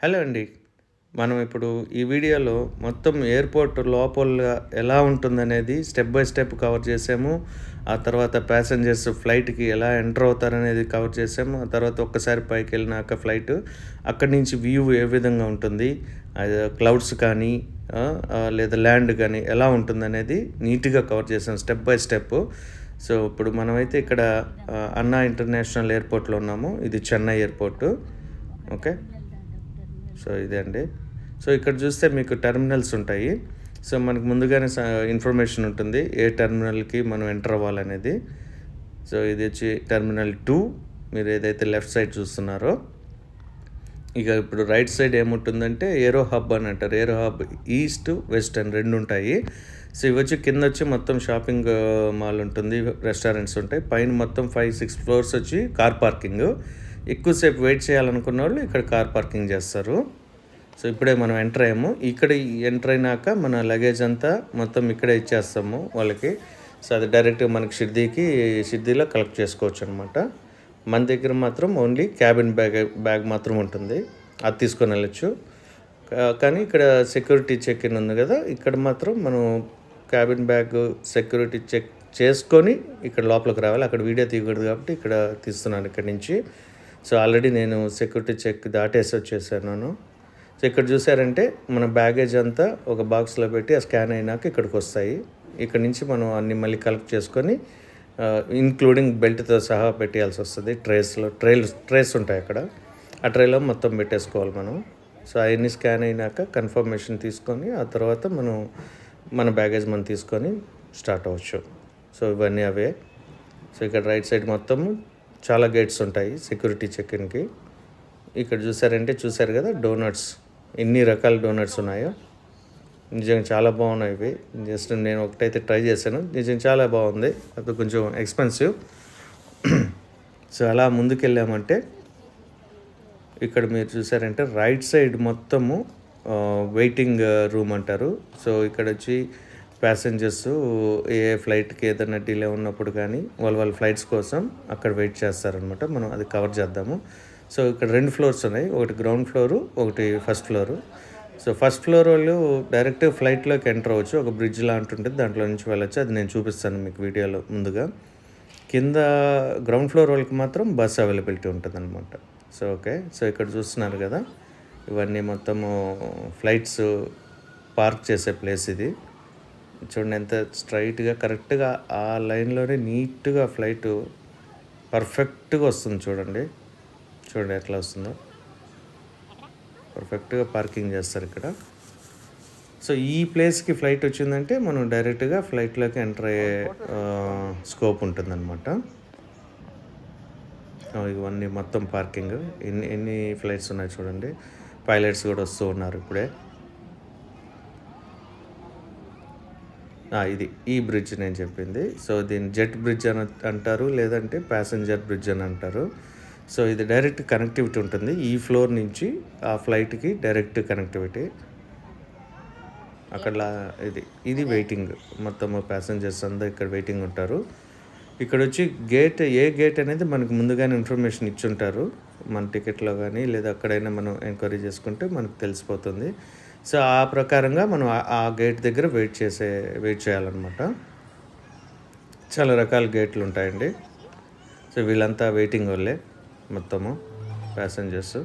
Hello అండి. మనం ఇప్పుడు ఈ వీడియోలో మొత్తం ఎయిర్పోర్ట్ లోపల ఎలా ఉంటుందనేది స్టెప్ బై స్టెప్ కవర్ చేసాము. ఆ తర్వాత ప్యాసింజర్స్ ఫ్లైట్కి ఎలా ఎంటర్ అవుతారనేది కవర్ చేసాము. ఆ తర్వాత ఒక్కసారి పైకి వెళ్ళినాక ఫ్లైట్ అక్కడి నుంచి వ్యూ ఏ విధంగా ఉంటుంది అది క్లౌడ్స్ కానీ లేదా ల్యాండ్ కానీ ఎలా ఉంటుందనేది నీట్గా కవర్ చేసాం స్టెప్ బై స్టెప్. సో ఇప్పుడు మనమైతే ఇక్కడ అన్నా ఇంటర్నేషనల్ ఎయిర్పోర్ట్లో ఉన్నాము. ఇది చెన్నై ఎయిర్పోర్టు. ఓకే? సో ఇదే అండి. సో ఇక్కడ చూస్తే మీకు టెర్మినల్స్ ఉంటాయి. సో మనకు ముందుగానే ఇన్ఫర్మేషన్ ఉంటుంది. ఏ టెర్మినల్కి మనం ఎంటర్ అవ్వాలనేది. సో ఇది వచ్చి టెర్మినల్ టూ. మీరు ఏదైతే లెఫ్ట్ సైడ్ చూస్తున్నారో. ఇక ఇప్పుడు రైట్ సైడ్ ఏముంటుందంటే ఏరో హబ్ అని అంటారు. ఏరో హబ్ ఈస్ట్ వెస్ట్ అని రెండు ఉంటాయి. సో ఇవి వచ్చి కింద వచ్చి మొత్తం షాపింగ్ మాల్ ఉంటుంది. రెస్టారెంట్స్ ఉంటాయి. పైన మొత్తం ఫైవ్ సిక్స్ ఫ్లోర్స్ వచ్చి కార్ పార్కింగ్. ఎక్కువసేపు వెయిట్ చేయాలనుకున్న వాళ్ళు ఇక్కడ కార్ పార్కింగ్ చేస్తారు. సో ఇప్పుడే మనం ఎంటర్ అయ్యాము. ఇక్కడ ఎంటర్ అయినాక మన లగేజ్ అంతా మొత్తం ఇక్కడే ఇచ్చేస్తాము వాళ్ళకి. సో అది డైరెక్ట్గా మనకి షిర్దీకి షిర్దీలో కలెక్ట్ చేసుకోవచ్చు అనమాట మన దగ్గర మాత్రం ఓన్లీ క్యాబిన్ బ్యాగ్ బ్యాగ్ మాత్రం ఉంటుంది. అది తీసుకొని వెళ్ళచ్చు. కానీ ఇక్కడ సెక్యూరిటీ చెక్ ఇన్ ఉంది కదా ఇక్కడ మాత్రం మనం క్యాబిన్ బ్యాగ్ సెక్యూరిటీ చెక్ చేసుకొని ఇక్కడ లోపలికి రావాలి. అక్కడ వీడియో తీయకూడదు కాబట్టి ఇక్కడ తీస్తున్నాను ఇక్కడ నుంచి. సో ఆల్రెడీ నేను సెక్యూరిటీ చెక్ దాటేసి వచ్చేసాను సో ఇక్కడ చూసారంటే మన బ్యాగేజ్ అంతా ఒక బాక్స్లో పెట్టి ఆ స్కాన్ అయినాక ఇక్కడికి వస్తాయి. ఇక్కడ నుంచి మనం అన్ని మళ్ళీ కలెక్ట్ చేసుకొని ఇంక్లూడింగ్ బెల్ట్తో సహా పెట్టేయాల్సి వస్తుంది. ట్రేస్లో ట్రైల్ ట్రేస్ ఉంటాయి అక్కడ. ఆ ట్రేలో మొత్తం పెట్టేసుకోవాలి మనం. సో అవన్నీ స్కాన్ అయినాక కన్ఫర్మేషన్ తీసుకొని ఆ తర్వాత మనం మన బ్యాగేజ్ మనం తీసుకొని స్టార్ట్ అవ్వచ్చు. సో ఇవన్నీ అవే. సో ఇక్కడ రైట్ సైడ్ మొత్తం చాలా గేట్స్ ఉంటాయి సెక్యూరిటీ చెక్ఇన్కి ఇక్కడ చూసారంటే చూసారు కదా డోనట్స్ ఎన్ని రకాల డోనట్స్ ఉన్నాయో. నిజంగా చాలా బాగున్నాయి ఇవి. జస్ట్ నేను ఒకటైతే ట్రై చేశాను. నిజంగా చాలా బాగుంది. అది కొంచెం ఎక్స్పెన్సివ్ సో అలా ముందుకెళ్ళామంటే ఇక్కడ మీరు చూసారంటే రైట్ సైడ్ మొత్తము వెయిటింగ్ రూమ్ అంటారు. సో ఇక్కడ వచ్చి ప్యాసింజర్స్ ఏ ఫ్లైట్కి ఏదైనా డిలే ఉన్నప్పుడు కానీ వాళ్ళ వాళ్ళ ఫ్లైట్స్ కోసం అక్కడ వెయిట్ చేస్తారనమాట మనం అది కవర్ చేద్దాము. సో ఇక్కడ రెండు ఫ్లోర్స్ ఉన్నాయి. ఒకటి గ్రౌండ్ ఫ్లోరు ఒకటి first floor so first floor వాళ్ళు డైరెక్ట్ ఫ్లైట్లోకి ఎంటర్ అవ్వచ్చు. ఒక బ్రిడ్జ్ లాంటి ఉంటుంది. దాంట్లో నుంచి వెళ్ళొచ్చు. అది నేను చూపిస్తాను మీకు వీడియోలో ముందుగా. కింద గ్రౌండ్ ఫ్లోర్ వాళ్ళకి మాత్రం బస్ అవైలబిలిటీ ఉంటుంది అనమాట సో ఓకే సో ఇక్కడ చూస్తున్నారు కదా. ఇవన్నీ మొత్తము ఫ్లైట్స్ పార్క్ చేసే ప్లేస్ ఇది. చూడండి ఎంత స్ట్రైట్గా కరెక్ట్గా ఆ లైన్లోనే నీట్గా ఫ్లైట్ పర్ఫెక్ట్గా వస్తుంది చూడండి. చూడండి ఎట్లా వస్తుందో. పర్ఫెక్ట్గా పార్కింగ్ చేస్తారు ఇక్కడ. సో ఈ ప్లేస్కి ఫ్లైట్ వచ్చిందంటే మనం డైరెక్ట్గా ఫ్లైట్లోకి ఎంటర్ అయ్యే స్కోప్ ఉంటుందన్నమాట. ఇవన్నీ మొత్తం పార్కింగ్. ఎన్ని ఎన్ని ఫ్లైట్స్ ఉన్నాయి చూడండి. పైలట్స్ కూడా వస్తూ ఉన్నారు ఇప్పుడే. ఇది ఈ బ్రిడ్జ్ నేను చెప్పింది. సో దీన్ని జెట్ బ్రిడ్జ్ అని అంటారు లేదంటే ప్యాసింజర్ బ్రిడ్జ్ అని అంటారు. సో ఇది డైరెక్ట్ కనెక్టివిటీ ఉంటుంది. ఈ ఫ్లోర్ నుంచి ఆ ఫ్లైట్కి డైరెక్ట్ కనెక్టివిటీ. అక్కడ ఇది ఇది వెయిటింగ్. మొత్తం ప్యాసింజర్స్ అందరూ ఇక్కడ వెయిటింగ్ ఉంటారు. ఇక్కడ వచ్చి గేట్ ఏ గేట్ అనేది మనకు ముందుగానే ఇన్ఫర్మేషన్ ఇచ్చుంటారు మన టికెట్లో కానీ లేదా అక్కడైనా మనం ఎంక్వైరీ చేసుకుంటే మనకు తెలిసిపోతుంది. సో ఆ ప్రకారంగా మనం ఆ- గేట్ దగ్గర వెయిట్ చేసే వెయిట్ చేయాలన్నమాట. చాలా రకాల గేట్లు ఉంటాయండి. సో వీళ్ళంతా వెయిటింగ్ వాళ్ళే మొత్తము ప్యాసింజర్స్.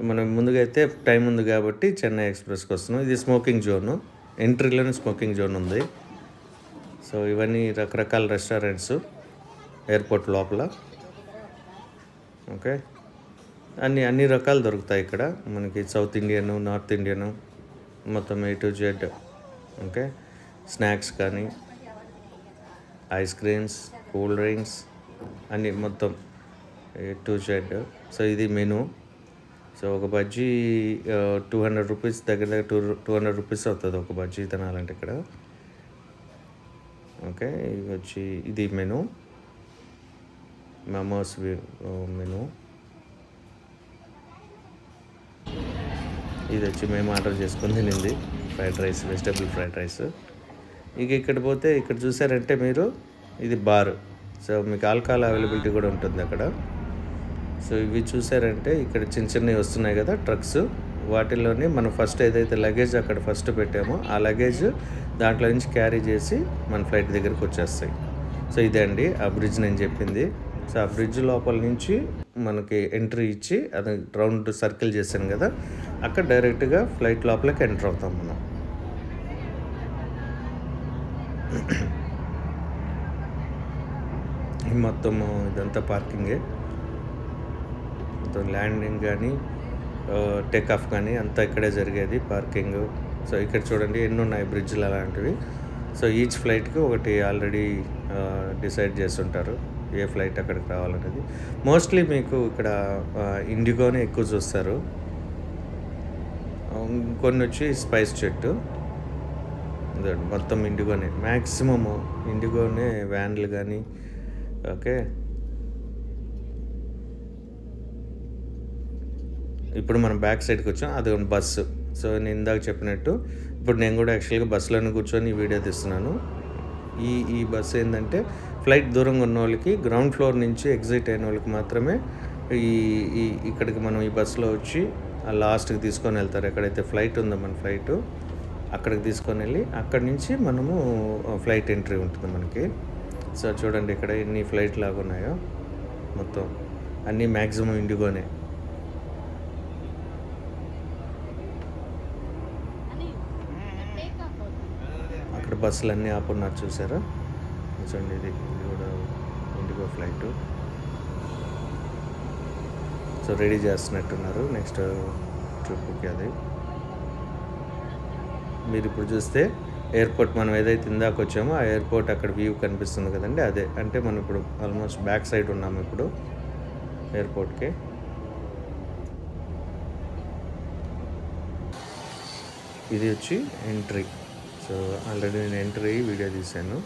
మనం ముందుగా అయితే టైం ఉంది కాబట్టి చెన్నై ఎక్స్ప్రెస్కి వస్తున్నాం. ఇది స్మోకింగ్ జోను. ఎంట్రీలోనే స్మోకింగ్ జోన్ ఉంది. సో ఇవన్నీ రకరకాల రెస్టారెంట్స్ ఎయిర్పోర్ట్ లోపల. ఓకే. అన్ని అన్ని రకాలు దొరుకుతాయి ఇక్కడ. మనకి సౌత్ ఇండియను నార్త్ ఇండియను మొత్తం A to Z okay snacks కానీ ఐస్ క్రీమ్స్ కూల్ డ్రింక్స్ అన్నీ మొత్తం ఏ టు జెడ్ సో ఇది మెనూ సో ఒక బజ్జీ టూ హండ్రెడ్ రూపీస్ దగ్గర దగ్గర టూ టూ హండ్రెడ్ రూపీస్ అవుతుంది ఒక బజ్జీ తినాలంటే ఇక్కడ. ఓకే ఇది వచ్చి ఇది మెనూ మమోస్ మెనూ ఇది వచ్చి మేము ఆర్డర్ చేసుకుని తినింది. Fried rice vegetable fried rice. ఇక ఇక్కడ పోతే ఇక్కడ చూసారంటే మీరు ఇది బార్. సో మీకు ఆల్కహాల్ అవైలబిలిటీ కూడా ఉంటుంది అక్కడ. సో ఇవి చూసారంటే ఇక్కడ చిన్న చిన్నవి వస్తున్నాయి కదా ట్రక్స్. వాటిల్లోని మనం ఫస్ట్ ఏదైతే లగేజ్ అక్కడ ఫస్ట్ పెట్టామో ఆ లగేజ్ దాంట్లో నుంచి క్యారీ చేసి మన ఫ్లైట్ దగ్గరికి వచ్చేస్తాయి. సో ఇదే అండి ఆ బ్రిడ్జ్ నేను చెప్పింది. సో ఆ బ్రిడ్జ్ లోపల నుంచి మనకి ఎంట్రీ ఇచ్చి అది రౌండ్ సర్కిల్ చేశాను కదా అక్కడ డైరెక్ట్గా ఫ్లైట్ లోపలికి ఎంటర్ అవుతాం మనం. మొత్తము ఇదంతా పార్కింగే. మొత్తం ల్యాండింగ్ కానీ టేక్ ఆఫ్ కానీ అంతా ఇక్కడే జరిగేది పార్కింగ్. సో ఇక్కడ చూడండి ఎన్ని ఉన్నాయి బ్రిడ్జ్లు అలాంటివి. సో ఈచ్ ఫ్లైట్కి ఒకటి ఆల్రెడీ డిసైడ్ చేస్తుంటారు ఏ ఫ్లైట్ అక్కడికి రావాలనేది. మోస్ట్లీ మీకు ఇక్కడ ఇండిగోనే ఎక్కువ చూస్తారు. కొన్ని వచ్చి స్పైస్ చెట్టు. మొత్తం ఇండిగోనే. మ్యాక్సిమమ్ ఇండిగోనే వ్యాన్లు కానీ ఓకే. ఇప్పుడు మనం బ్యాక్ సైడ్కి వచ్చాం. అది ఒక బస్సు సో నేను ఇందాక చెప్పినట్టు ఇప్పుడు నేను కూడా యాక్చువల్గా బస్సులోనే కూర్చొని వీడియో తీస్తున్నాను. ఈ ఈ బస్సు ఏంటంటే ఫ్లైట్ దూరంగా ఉన్న వాళ్ళకి గ్రౌండ్ ఫ్లోర్ నుంచి ఎగ్జిట్ అయిన వాళ్ళకి మాత్రమే ఈ ఈ ఇక్కడికి మనం ఈ బస్సులో వచ్చి లాస్ట్కి తీసుకొని వెళ్తారు. ఎక్కడైతే ఫ్లైట్ ఉందో మన ఫ్లైట్ అక్కడికి తీసుకొని వెళ్ళి అక్కడి నుంచి మనము ఫ్లైట్ ఎంట్రీ ఉంటుంది మనకి. సో చూడండి ఇక్కడ ఎన్ని ఫ్లైట్ లాగా ఉన్నాయో. మొత్తం అన్నీ మ్యాక్సిమం ఇండిగోనే. అక్కడ బస్సులు అన్నీ ఆపున్నారు చూసారా? చూడండి ఇది ఇది కూడా ఇండిగో ఫ్లైట్. సో రెడీ చేస్తున్నట్టున్నారు నెక్స్ట్ ట్రిప్కి అది. మీరు ఇప్పుడు చూస్తే ఎయిర్పోర్ట్ మనం ఏదైతే ఇందాక వచ్చామో ఆ ఎయిర్పోర్ట్ అక్కడ వ్యూ కనిపిస్తుంది కదండి అదే. అంటే మనం ఇప్పుడు ఆల్మోస్ట్ బ్యాక్ సైడ్ ఉన్నాము ఇప్పుడు ఎయిర్పోర్ట్కి. ఇది వచ్చి ఎంట్రీ. సో ఆల్రెడీ నేను ఎంట్రీ వీడియో తీశాను.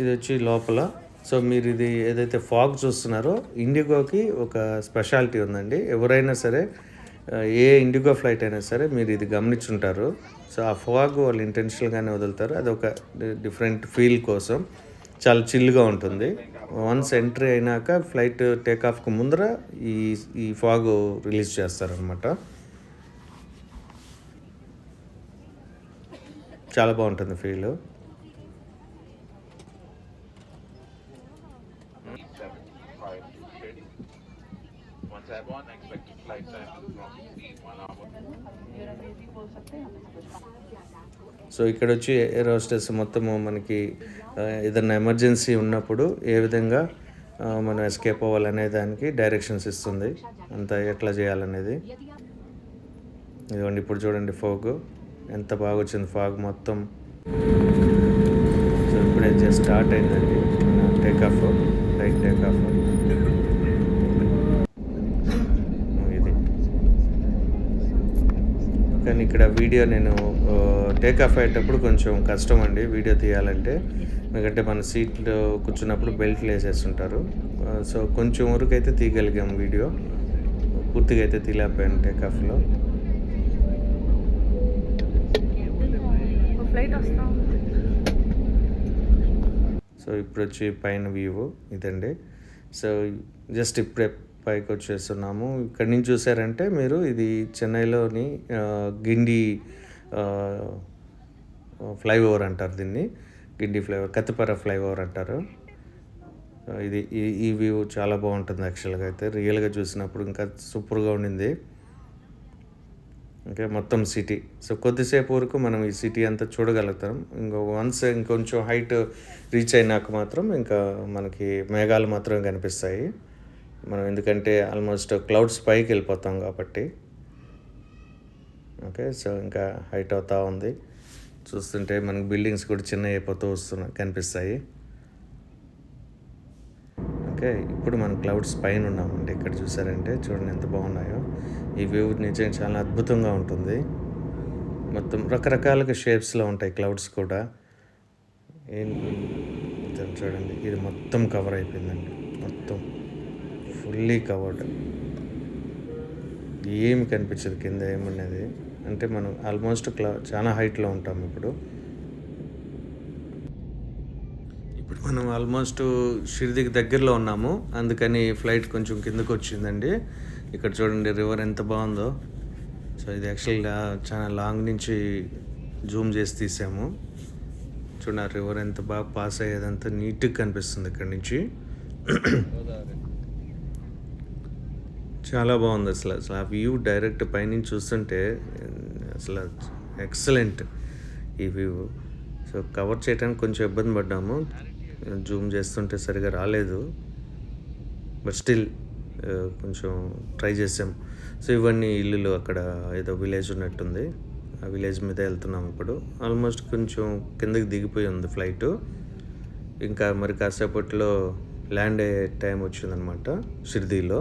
ఇది వచ్చి లోపల సో మీరు ఇది ఏదైతే ఫాగ్ చూస్తున్నారో ఇండిగోకి ఒక స్పెషాలిటీ ఉందండి. ఎవరైనా సరే ఏ ఇండిగో ఫ్లైట్ అయినా సరే మీరు ఇది గమనించుంటారు. సో ఆ ఫాగ్ వాళ్ళు ఇంటెన్షనల్గానే వదులుతారు. అది ఒక డిఫరెంట్ ఫీల్ కోసం. చాలా చిల్గా ఉంటుంది. వన్స్ ఎంట్రీ అయినాక ఫ్లైట్ టేక్ ఆఫ్కి ముందర ఈ ఈ ఫాగ్ రిలీజ్ చేస్తారనమాట చాలా బాగుంటుంది feel. Once I have one expected flight time one hour. So ఇక్కడ వచ్చి ఎయిర్ హోస్టెస్ మొత్తము మనకి ఏదైనా ఎమర్జెన్సీ ఉన్నప్పుడు ఏ విధంగా మనం ఎస్కేప్ అవ్వాలనే దానికి డైరెక్షన్స్ ఇస్తుంది. అంతా ఎట్లా చేయాలనేది. ఇదిగోండి ఇప్పుడు చూడండి ఫోగ్ ఎంత బాగా వచ్చింది ఫాగ్ మొత్తం. సో ఇప్పుడే జస్ట్ స్టార్ట్ అయిందండి. Take off right take off ఇది. కానీ ఇక్కడ వీడియో నేను టేక్ ఆఫ్ అయ్యేటప్పుడు కొంచెం కష్టం అండి వీడియో తీయాలంటే. ఎందుకంటే మన సీట్లో కూర్చున్నప్పుడు బెల్ట్లు వేసేస్తుంటారు సో కొంచెం వరకు అయితే తీయగలిగాం వీడియో. పూర్తిగా అయితే తీలేకపోయాను టేక్ ఆఫ్లో. ఫ్లైట్ వస్తాం. సో ఇప్పుడు వచ్చి పైన వ్యూ ఇదండి. సో జస్ట్ ఇప్పుడే పైకి వచ్చేస్తున్నాము. ఇక్కడ నుంచి చూసారంటే మీరు ఇది చెన్నైలోని గిండి ఫ్లైఓవర్ అంటారు దీన్ని. గిండి ఫ్లైఓవర్ కత్తిపర ఫ్లైఓవర్ అంటారు. ఇది ఈ ఈ వ్యూ చాలా బాగుంటుంది యాక్చువల్గా అయితే. రియల్గా చూసినప్పుడు ఇంకా సూపర్గా ఉండింది. ఓకే మొత్తం సిటీ సో కొద్దిసేపు వరకు మనం ఈ సిటీ అంతా చూడగలుగుతాం. ఇంకో వన్స్ ఇంకొంచెం హైట్ రీచ్ అయినాక మాత్రం ఇంకా మనకి మేఘాలు మాత్రమే కనిపిస్తాయి. మనం ఎందుకంటే ఆల్మోస్ట్ క్లౌడ్స్ పైకి వెళ్ళిపోతాం కాబట్టి. ఓకే సో ఇంకా హైట్ అవుతూ ఉంది. చూస్తుంటే మనకి బిల్డింగ్స్ కూడా చిన్న అయిపోతూ వస్తున్నాయి కనిపిస్తాయి. ఓకే ఇప్పుడు మనం క్లౌడ్స్ పైన ఉన్నామండి. ఇక్కడ చూసారంటే చూడండి ఎంత బాగున్నాయో. ఈ వ్యూ నిజంగా చాలా అద్భుతంగా ఉంటుంది. మొత్తం రకరకాలుగా షేప్స్లో ఉంటాయి క్లౌడ్స్ కూడా. ఏం చూడండి ఇది మొత్తం కవర్ అయిపోయిందండి. మొత్తం ఫుల్లీ కవర్డ్ ఏమి కనిపించదు కింద ఏమున్నది? అంటే మనం ఆల్మోస్ట్ క్లా చాలా హైట్లో ఉంటాం ఇప్పుడు. ఇప్పుడు మనం ఆల్మోస్ట్ షిరిదికి దగ్గరలో ఉన్నాము. అందుకని ఫ్లైట్ కొంచెం కిందకు వచ్చిందండి ఇక్కడ చూడండి రివర్ ఎంత బాగుందో. సో ఇది యాక్చువల్గా చాలా లాంగ్ నుంచి జూమ్ చేసి తీసాము. చూడండి రివర్ ఎంత బాగా పాస్ అయ్యేదంతా నీట్గా కనిపిస్తుంది ఇక్కడ నుంచి. చాలా బాగుంది అసలు. అసలు ఆ వ్యూ డైరెక్ట్ పైనుంచి చూస్తుంటే అసలు ఎక్సలెంట్ ఈ వ్యూ సో కవర్ చేయడానికి కొంచెం ఇబ్బంది పడ్డాము. జూమ్ చేస్తుంటే సరిగా రాలేదు. బట్ స్టిల్ కొంచెం ట్రై చేసాం. సో ఇవన్నీ ఇల్లులు అక్కడ ఏదో విలేజ్ ఉన్నట్టుంది. ఆ విలేజ్ మీద వెళ్తున్నాం ఇప్పుడు. ఆల్మోస్ట్ కొంచెం కిందకి దిగిపోయి ఉంది ఫ్లైటు. ఇంకా మరి కాసేపట్లో ల్యాండ్ అయ్యే టైం వచ్చిందనమాట షిర్దీలో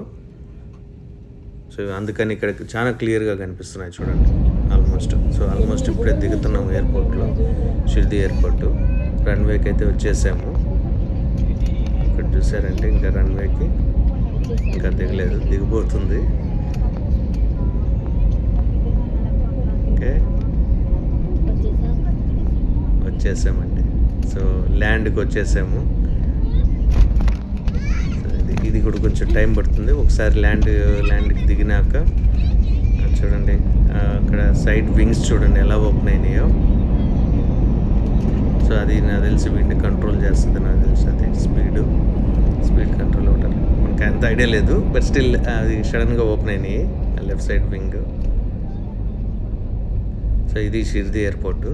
సో అందుకని ఇక్కడ చాలా క్లియర్గా కనిపిస్తున్నాయి చూడండి. ఆల్మోస్ట్. సో ఆల్మోస్ట్ ఇప్పుడే దిగుతున్నాం ఎయిర్పోర్ట్లో షిర్ది ఎయిర్పోర్ట్. రన్వేకి అయితే వచ్చేసాము. ఇక్కడ చూసారంటే ఇంకా రన్వేకి ఇంకా దిగలేదు. దిగిపోతుంది. ఓకే. వచ్చేసామండి. సో ల్యాండ్కి వచ్చేసాము. ఇది కూడా కొంచెం టైం పడుతుంది. ఒకసారి ల్యాండ్ ల్యాండ్కి దిగినాక చూడండి అక్కడ సైడ్ వింగ్స్ చూడండి ఎలా ఓపెన్ అయినాయో సో అది నాకు తెలిసి వీటిని కంట్రోల్ చేస్తుంది నాకు తెలిసి అది స్పీడ్. స్పీడ్ కంట్రోల్ అవుతారు నాకు అంత ఐడియా లేదు బట్ స్టిల్ అది సడన్గా ఓపెన్ అయినాయి లెఫ్ట్ సైడ్ వింగ్ సో ఇది షిర్ది ఎయిర్పోర్ట్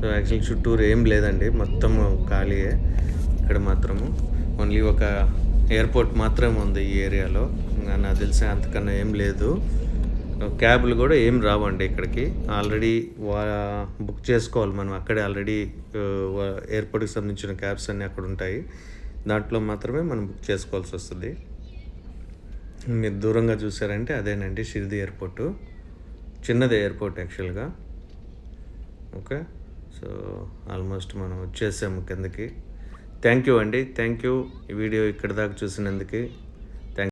సో యాక్చువల్ చుట్టూరు ఏం లేదండి మొత్తం ఖాళీయే ఇక్కడ మాత్రము. ఓన్లీ ఒక ఎయిర్పోర్ట్ మాత్రమే ఉంది ఈ ఏరియాలో. నాకు తెలిసిన అంతకన్నా ఏం లేదు. క్యాబ్లు కూడా ఏం రావండి ఇక్కడికి. ఆల్రెడీ వా బుక్ చేసుకోవాలి మనం. అక్కడే ఆల్రెడీ ఎయిర్పోర్ట్కి సంబంధించిన క్యాబ్స్ అన్నీ అక్కడ ఉంటాయి. దాంట్లో మాత్రమే మనం బుక్ చేసుకోవాల్సి వస్తుంది. మీరు దూరంగా చూసారంటే అదేనండి షిరిది ఎయిర్పోర్టు. చిన్నది ఎయిర్పోర్ట్ యాక్చువల్గా. ఓకే? సో ఆల్మోస్ట్ మనం వచ్చేసాము కిందకి. థ్యాంక్ యూ అండి. థ్యాంక్ యూ ఈ వీడియో ఇక్కడ దాకా చూసినందుకు.